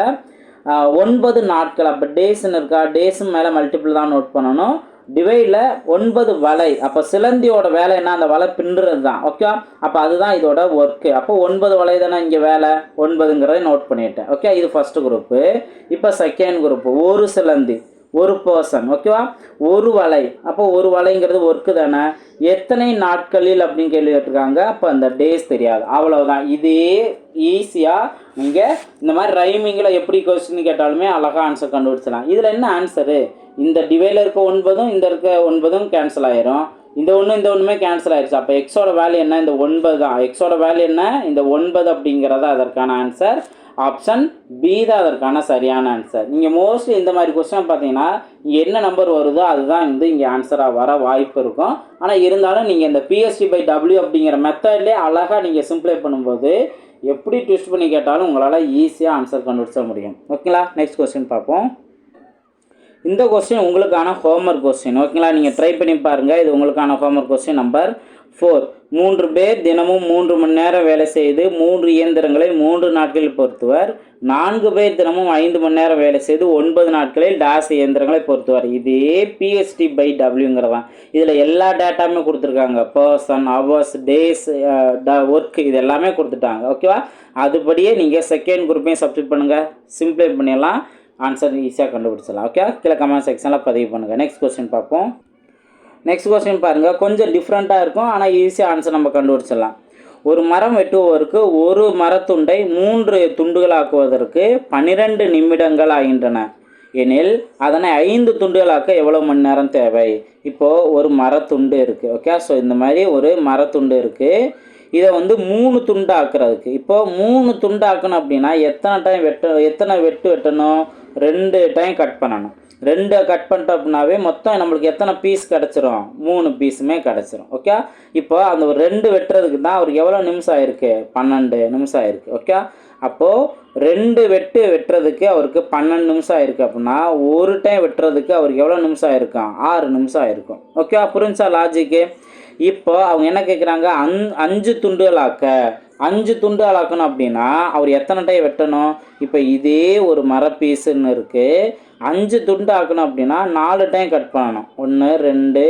[SPEAKER 1] ஒன்பது நாட்கள். அப்போ டேஸ்ன்னு இருக்கா? டேஸும் மேலே மல்டிபிள் தான் நோட் பண்ணணும். டிவைடில் ஒன்பது வலை. அப்போ சிலந்தியோட வேலை என்ன? அந்த வலை பின்னுறது தான். ஓகே அப்போ அதுதான் இதோட ஒர்க்கு அப்போ ஒன்பது வலை தானே இங்கே வேலை? ஒன்பதுங்கிறத நோட் பண்ணிட்டேன். ஓகே இது ஃபஸ்ட்டு குரூப்பு இப்போ செகண்ட் குரூப்பு ஒரு சிலந்தி. ஒரு பர்சன் ஓகேவா ஒரு வலை. அப்போ ஒரு வலைங்கிறது ஒர்க்கு தானே? எத்தனை நாட்களில் அப்படின்னு கேள்வி கேட்டிருக்காங்க. அப்போ அந்த டேஸ் தெரியாது. அவ்வளோதான் இதே ஈஸியாக நீங்கள் இந்த மாதிரி ரைமிங்கில் எப்படி கொஸ்டின் கேட்டாலுமே அழகாக ஆன்சர் கண்டுபிடிச்சலாம் இதில் என்ன ஆன்சரு இந்த டிவைல இருக்க ஒன்பதும் இந்த இருக்க ஒன்பதும் கேன்சல் ஆயிரும். இந்த ஒன்று இந்த ஒன்றுமே கேன்சல் ஆயிடுச்சு அப்போ எக்ஸோட வேல்யூ என்ன? இந்த ஒன்பது தான் எக்ஸோட வேல்யூ என்ன? இந்த ஒன்பது அப்படிங்கிறத அதற்கான ஆன்சர் ஆப்ஷன் பி தான் அதற்கான சரியான ஆன்சர் நீங்கள் மோஸ்ட்லி இந்த மாதிரி கொஸ்டின் பார்த்தீங்கன்னா என்ன நம்பர் வருதோ அதுதான் வந்து இங்கே ஆன்சராக வர வாய்ப்பு இருக்கும். ஆனால் இருந்தாலும் நீங்கள் இந்த பிஎஸ்டி பை டபிள்யூ அப்படிங்கிற மெத்தட்லேயே அழகாக நீங்கள் சிம்ப்ளை பண்ணும்போது எப்படி ட்விஸ்ட் பண்ணி கேட்டாலும் உங்களால் ஈஸியாக ஆன்சர் கண்டுபிடிச்ச முடியும். ஓகேங்களா நெக்ஸ்ட் கொஸ்டின் பார்ப்போம். இந்த கொஸ்டின் உங்களுக்கான ஹோம்ஒர்க் கொஸ்டின் ஓகேங்களா நீங்கள் ட்ரை பண்ணி பாருங்கள் இது உங்களுக்கான ஹோம்ஒர்க் கொஸ்டின் நம்பர் ஃபோர் மூன்று பேர் தினமும் மூன்று மணி நேரம் வேலை செய்து மூன்று இயந்திரங்களை மூன்று நாட்களில் பொருத்துவர். நான்கு பேர் தினமும் ஐந்து மணி நேரம் வேலை செய்து ஒன்பது நாட்களில் டாஸ் இயந்திரங்களை பொருத்துவார். இதே பிஎஸ்டி பை டபிள்யூங்கிறதான் இதில் எல்லா டேட்டாவுமே கொடுத்துருக்காங்க. Person hours days work uh, இது எல்லாமே கொடுத்துட்டாங்க. ஓகேவா அதுபடியே நீங்கள் செகண்ட் குரூப்பையும் சப்ஸ்டியூட் பண்ணுங்கள் சிம்ப்ளை பண்ணிடலாம். ஆன்சர் ஈஸியாக கண்டுபிடிச்சிடலாம். ஓகே கீழே கமெண்ட் செக்ஷனில் பதிவு பண்ணுங்கள் நெக்ஸ்ட் கொஸ்டின் பார்ப்போம். நெக்ஸ்ட் கொஸ்டின் பாருங்கள் கொஞ்சம் டிஃப்ரெண்ட்டாக இருக்கும். ஆனால் ஈஸியாக ஆன்சர் நம்ம கண்டுபிடிச்சிடலாம். ஒரு மரம் வெட்டுவோருக்கு ஒரு மரத்துண்டை மூன்று துண்டுகளாக்குவதற்கு பன்னிரெண்டு நிமிடங்கள் ஆகின்றன. எனில் அதனை ஐந்து துண்டுகளாக்க எவ்வளோ மணி நேரம் தேவை? இப்போது ஒரு மரத்துண்டு இருக்குது ஓகே ஸோ இந்த மாதிரி ஒரு மரத்துண்டு இருக்குது இதை வந்து மூணு துண்டு ஆக்குறதுக்கு. இப்போது மூணு துண்டு ஆக்கணும் அப்படின்னா எத்தனை டைம் வெட்ட எத்தனை வெட்டு வெட்டணும்? ரெண்டு டைம் கட் பண்ணணும். ரெண்டு கட் பண்ணிட்டோம்னாவே மொத்தம் நம்மளுக்கு எத்தனை பீஸ் கிடச்சிரும்? மூணு பீஸுமே கிடச்சிரும். ஓகே இப்போ அந்த ஒரு ரெண்டு வெட்டுறதுக்கு தான் அவருக்கு எவ்வளோ நிமிஷம் ஆயிருக்கு? பன்னெண்டு நிமிஷம் ஆயிருக்கு. ஓகே அப்போது ரெண்டு வெட்டு வெட்டுறதுக்கு அவருக்கு பன்னெண்டு நிமிஷம் ஆயிருக்கு அப்படின்னா ஒரு டைம் வெட்டுறதுக்கு அவருக்கு எவ்வளோ நிமிஷம் ஆயிருக்கும்? ஆறு நிமிஷம் ஆயிருக்கும். ஓகே புரிஞ்சா லாஜிக்கு இப்போ அவங்க என்ன கேட்குறாங்க அந் அஞ்சு துண்டுகளாக்க அஞ்சு துண்டுகளாக்கணும் அப்படின்னா அவர் எத்தனை டைம் வெட்டணும்? இப்போ இதே ஒரு மர பீஸுன்னு இருக்குது அஞ்சு துண்டு ஆக்கணும் அப்படின்னா நாலு டைம் கட் பண்ணணும். ஒன்று ரெண்டு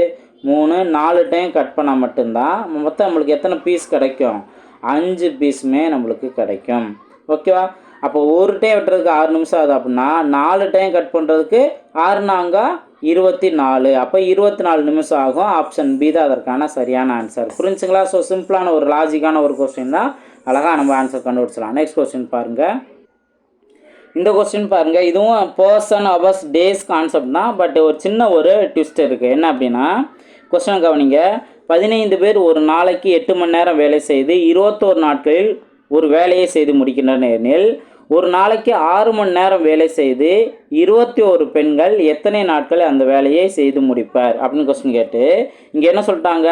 [SPEAKER 1] மூணு நாலு டைம் கட் பண்ணால் மட்டும்தான் மொத்தம் நம்மளுக்கு எத்தனை பீஸ் கிடைக்கும்? அஞ்சு பீஸுமே நம்மளுக்கு கிடைக்கும். ஓகேவா? அப்போ ஒரு டைம் வெட்டுறதுக்கு ஆறு நிமிஷம் ஆகுது அப்படின்னா நாலு டைம் கட் பண்ணுறதுக்கு ஆறு நாங்கள் இருபத்தி நாலு. அப்போ இருபத்தி நாலு நிமிஷம் ஆகும். ஆப்ஷன் பி தான் அதற்கான சரியான ஆன்சர் புரிஞ்சுங்களா? ஸோ சிம்பிளான ஒரு லாஜிக்கான ஒரு கொஸ்டின் தான் அழகாக நம்ம ஆன்சர் கண்டுபிடிச்சலாம் நெக்ஸ்ட் கொஸ்டின் பாருங்கள் இந்த கொஸ்டின் பாருங்கள் இதுவும் பர்சன் அவர்ஸ் டேஸ் கான்செப்ட் தான். பட் ஒரு சின்ன ஒரு ட்விஸ்ட் இருக்குது என்ன அப்படின்னா கொஸ்டின் கவனிங்க. பதினைந்து பேர் ஒரு நாளைக்கு எட்டு மணி நேரம் வேலை செய்து இருபத்தோரு நாட்களில் ஒரு வேலையை செய்து முடிக்கின்றனர் எனில் ஒரு நாளைக்கு ஆறு மணி நேரம் வேலை செய்து இருபத்தி ஒரு பெண்கள் எத்தனை நாட்கள் அந்த வேலையை செய்து முடிப்பார்? அப்படின்னு கொஸ்டின் கேட்டு இங்கே என்ன சொல்லிட்டாங்க?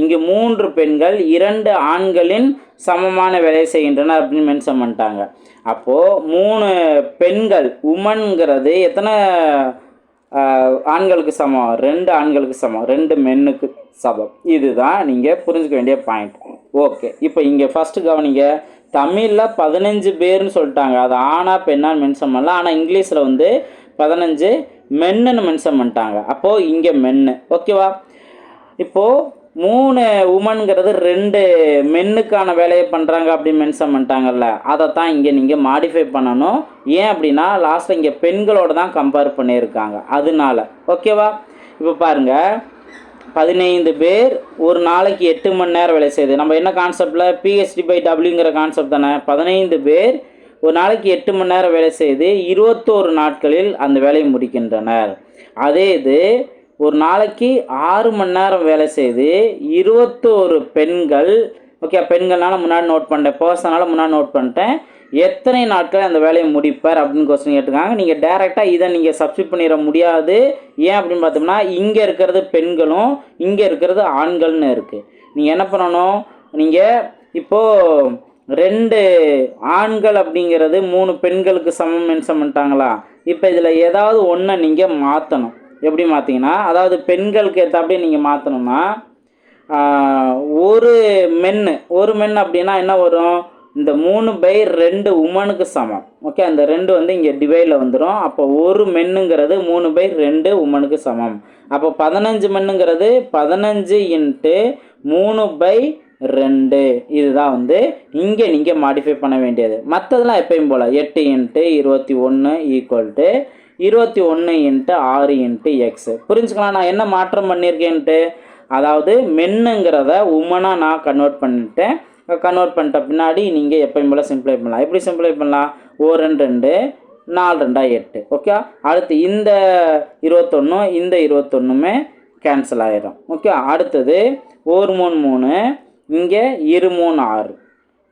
[SPEAKER 1] இங்கே மூன்று பெண்கள் இரண்டு ஆண்களின் சமமான வேலையை செய்கின்றனர் அப்படின்னு மென்ஷன் பண்ணிட்டாங்க. அப்போது மூணு பெண்கள் உமன்கிறது எத்தனை ஆண்களுக்கு சமம்? ரெண்டு ஆண்களுக்கு சமம். ரெண்டு மென்னுக்கு சமம். இதுதான் நீங்கள் புரிஞ்சுக்க வேண்டிய பாயிண்ட் ஓகே இப்போ இங்கே ஃபஸ்ட்டு கவனிங்க. தமிழில் பதினஞ்சு பேர்னு சொல்லிட்டாங்க. அது ஆனா பெண்ணான்னு மென்ஷன் பண்ணல. ஆனால் இங்கிலீஷில் வந்து பதினஞ்சு மென்னுன்னு மென்ஷன் பண்ணிட்டாங்க. அப்போது இங்கே மென்னு ஓகேவா இப்போது மூணு உமன்கிறது ரெண்டு மென்னுக்கான வேலையை பண்ணுறாங்க அப்படின்னு மென்ஷன் பண்ணிட்டாங்கல்ல. அதை தான் இங்கே நீங்கள் மாடிஃபை பண்ணணும். ஏன் அப்படின்னா லாஸ்ட்டில் இங்கே பெண்களோட தான் கம்பேர் பண்ணியிருக்காங்க. அதனால. ஓகேவா இப்போ பாருங்கள் பதினைந்து பேர் ஒரு நாளைக்கு எட்டு மணி நேரம் வேலை செய்யுது. நம்ம என்ன கான்செப்டில் பிஹெச்டி பை டபிள்யூங்கிற கான்செப்ட் தானே. பதினைந்து பேர் ஒரு நாளைக்கு எட்டு மணி நேரம் வேலை செய்து இருபத்தோரு நாட்களில் அந்த வேலையை முடிக்கின்றனர். அதே இது ஒரு நாளைக்கு ஆறு மணி நேரம் வேலை செய்து இருபத்தோரு பெண்கள் ஓகே பெண்கள்னால முன்னாடி நோட் பண்ணிட்டேன். பர்சனால முன்னாடி நோட் பண்ணிட்டேன். எத்தனை நாட்கள் அந்த வேலையை முடிப்பார் அப்படின்னு கொஸ்டின் கேட்டிருக்காங்க. நீங்கள் டேரெக்டாக இதை நீங்கள் சப்ஸ்கிரைப் பண்ணிட முடியாது. ஏன் அப்படின்னு பார்த்தோம்னா இங்கே இருக்கிறது பெண்களும் இங்கே இருக்கிறது ஆண்கள்னு இருக்குது நீங்கள் என்ன பண்ணணும்? நீங்கள் இப்போது ரெண்டு ஆண்கள் அப்படிங்கிறது மூணு பெண்களுக்கு சமம் மென்ஷன் பண்ணிட்டாங்களா? இப்போ இதில் ஏதாவது ஒன்றை நீங்கள் மாற்றணும் எப்படி மாற்றிங்கன்னா அதாவது பெண்களுக்கு ஏற்றபடி நீங்கள் மாற்றணும்னா ஒரு மென்னு ஒரு மென் அப்படின்னா என்ன வரும்? இந்த மூணு பை ரெண்டு உமனுக்கு சமம். ஓகே அந்த ரெண்டு வந்து இங்கே டிவைடில் வந்துடும் அப்போ ஒரு மென்னுங்கிறது மூணு பை ரெண்டு உமனுக்கு சமம். அப்போ பதினஞ்சு மென்னுங்கிறது பதினஞ்சு இன்ட்டு மூணு பை ரெண்டு. இதுதான் வந்து இங்கே நீங்கள் மாடிஃபை பண்ண வேண்டியது. மற்றதெல்லாம் எப்பயும் போல் எட்டு இன்ட்டு இருபத்தி ஒன்று ஈக்குவல் டு இருபத்தி ஒன்று இன்ட்டு ஆறு இன்ட்டு எக்ஸு புரிஞ்சுக்கலாம் நான் என்ன மாற்றம் பண்ணியிருக்கேன்ட்டு? அதாவது மென்னுங்கிறத உமனாக நான் கன்வெர்ட் பண்ணிட்டேன். கன்வெர்ட் பண்ணிட்ட பின்னாடி நீங்கள் எப்பயும் போல் சிம்ப்ளை பண்ணலாம். எப்படி சிம்ப்ளை பண்ணலாம்? ஓ ரெண்டு ரெண்டு நாலு ரெண்டா எட்டு. ஓகே அடுத்து இந்த இருபத்தொன்று இந்த இருபத்தொன்றுமே கேன்சல் ஆகிடும் ஓகே அடுத்தது ஒரு மூணு மூணு இங்கே இரு மூணு ஆறு.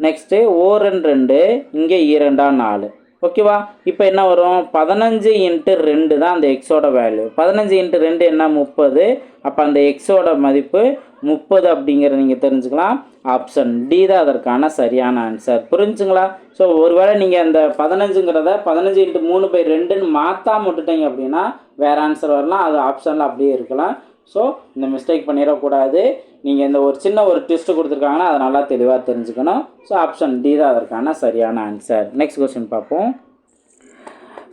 [SPEAKER 1] நெக்ஸ்ட்டு ஓ ரெண்டு ரெண்டு இங்கே இரண்டா நாலு. ஓகேவா இப்போ என்ன வரும்? பதினஞ்சு இன்ட்டு ரெண்டு தான் அந்த எக்ஸோட வேல்யூ பதினஞ்சு இன்ட்டு ரெண்டு என்ன? முப்பது. அப்போ அந்த எக்ஸோட மதிப்பு முப்பது அப்படிங்கிறத நீங்கள் தெரிஞ்சுக்கலாம். ஆப்ஷன் டி தான் அதற்கான சரியான ஆன்சர் புரிஞ்சுங்களா? ஸோ ஒருவேளை நீங்கள் அந்த பதினஞ்சுங்கிறத பதினஞ்சு இன்ட்டு மூணு பை ரெண்டுன்னு மாற்றாம விட்டுட்டீங்க அப்படின்னா வேறு ஆன்சர் வரலாம். அது ஆப்ஷனில் அப்படியே இருக்கலாம். ஸோ இந்த மிஸ்டேக் பண்ணிடக்கூடாது. நீங்கள் இந்த ஒரு சின்ன ஒரு ட்விஸ்ட்டு கொடுத்துருக்காங்கன்னா அதை நல்லா தெளிவாக தெரிஞ்சுக்கணும். ஸோ ஆப்ஷன் டி தான் அதற்கான சரியான ஆன்சர் நெக்ஸ்ட் கொஸ்டின் பார்ப்போம்.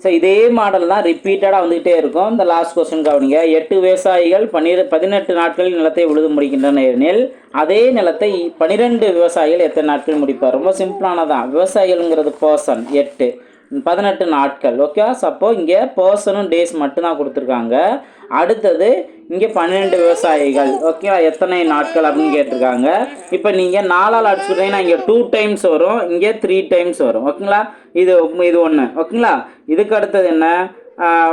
[SPEAKER 1] ஸோ இதே மாடல் தான் ரிப்பீட்டடாக வந்துகிட்டே இருக்கும். இந்த லாஸ்ட் கொஸ்டின் கவனிங்க. எட்டு விவசாயிகள் பன்னிர பதினெட்டு நாட்களில் நிலத்தை உழுது முடிக்கின்றனர் எனில் அதே நிலத்தை பன்னிரெண்டு விவசாயிகள் எத்தனை நாட்கள் முடிப்பார்? ரொம்ப சிம்பிளானதான். விவசாயிகள்ங்கிறது பர்சன் எட்டு. பதினெட்டு நாட்கள். ஓகே சப்போ இங்கே பர்சனும் டேஸ் மட்டும்தான் கொடுத்துருக்காங்க. அடுத்தது இங்கே பன்னெண்டு விவசாயிகள். ஓகேவா எத்தனை நாட்கள் அப்படின்னு கேட்டிருக்காங்க. இப்போ நீங்கள் நாலால் அடிச்சுக்கிட்டீங்கன்னா இங்கே டூ டைம்ஸ் வரும். இங்கே த்ரீ டைம்ஸ் வரும். ஓகேங்களா இது இது ஒன்று ஓகேங்களா இதுக்கு அடுத்தது என்ன?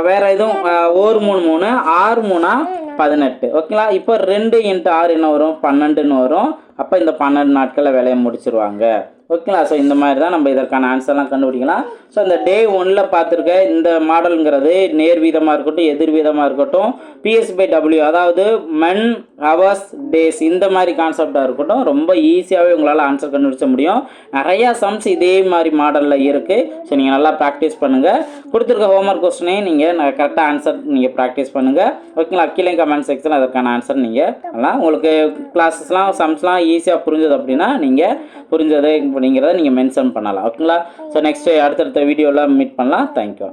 [SPEAKER 1] வேறு எதுவும்? ஒரு மூணு மூணு. ஆறு மூணா பதினெட்டு. ஓகேங்களா இப்போ ரெண்டு இன்ட்டு ஆறு என்ன வரும்? பன்னெண்டுன்னு வரும். அப்போ இந்த பன்னெண்டு நாட்களில் வேலையை முடிச்சிருவாங்க. ஓகேங்களா ஸோ இந்த மாதிரி தான் நம்ம இதற்கான ஆன்சர்லாம் கண்டுபிடிக்கலாம். ஸோ இந்த டே ஒனில் பார்த்துருக்க இந்த மாடலுங்கிறது நேர் வீதமாக இருக்கட்டும் எதிர் வீதமாக இருக்கட்டும் பிஎஸ் பை டபிள்யூ அதாவது மென் ஹவர்ஸ் டேஸ் இந்த மாதிரி கான்செப்டாக இருக்கட்டும் ரொம்ப ஈஸியாகவே உங்களால் ஆன்சர் கண்டுபிடிச்ச முடியும். நிறையா சம்ஸ் இதே மாதிரி மாடலில் இருக்குது ஸோ நீங்கள் நல்லா ப்ராக்டிஸ் பண்ணுங்கள் கொடுத்துருக்க ஹோம்ஒர்க் கொஸ்டினையும் நீங்கள் கரெக்டாக ஆன்சர் நீங்கள் ப்ராக்டிஸ் பண்ணுங்கள் ஓகேங்களா கீழே கமெண்ட் செக்ஷன் அதற்கான ஆன்சர் நீங்கள் அதெல்லாம் உங்களுக்கு கிளாஸஸ்லாம் சம்ஸ்லாம் ஈஸியாக புரிஞ்சது அப்படின்னா நீங்கள் புரிஞ்சது அப்படிங்கிறத நீங்கள் மென்ஷன் பண்ணலாம். ஓகேங்களா? ஸோ நெக்ஸ்ட்டு அடுத்தடுத்த வீடியோவில் மீட் பண்ணலாம். தேங்க்யூ